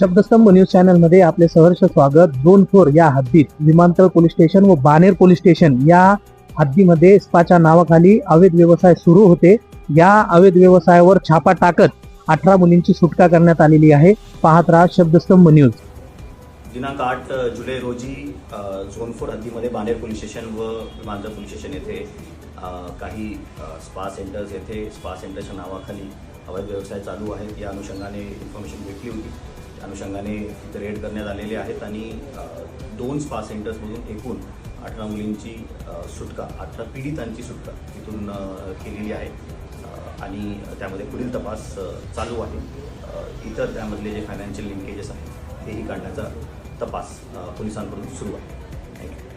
शब्दस्तंभ news चॅनलमध्ये आपले सहर्ष स्वागत. झोन फोर या हद्दीत विमानतळ पोलीस स्टेशन व बानेर पोलीस स्टेशन या हद्दीमध्ये स्पाच्या नावाखाली अवैध व्यवसाय सुरू होते. या अवैध व्यवसायावर छापा टाकत अठरा मुलींची सुटका करण्यात आलेली आहे. पाहत राहा शब्दस्तंभ न्यूज. दिनांक आठ जुलै रोजी झोन फोर हद्दीमध्ये बानेर पोलीस स्टेशन व विमानतळ पोलीस स्टेशन येथे काही स्पा सेंटर्स येथे स्पा सेंटरच्या नावाखाली अवैध व्यवसाय चालू आहेत. या अनुषंगाने इन्फॉर्मेशन भेटली होती. अनुषंगाने तिथे रेड करण्यात आलेले आहेत आणि दोन स्पा सेंटर्समधून एकूण अठरा मुलींची सुटका अठरा पीडितांची सुटका तिथून केलेली आहे. आणि त्यामध्ये पुढील तपास चालू आहे. इतर त्यामधले जे फायनान्शियल लिंकेजेस आहेत तेही काढण्याचा तपास पोलिसांकडून सुरू आहे. थँक्यू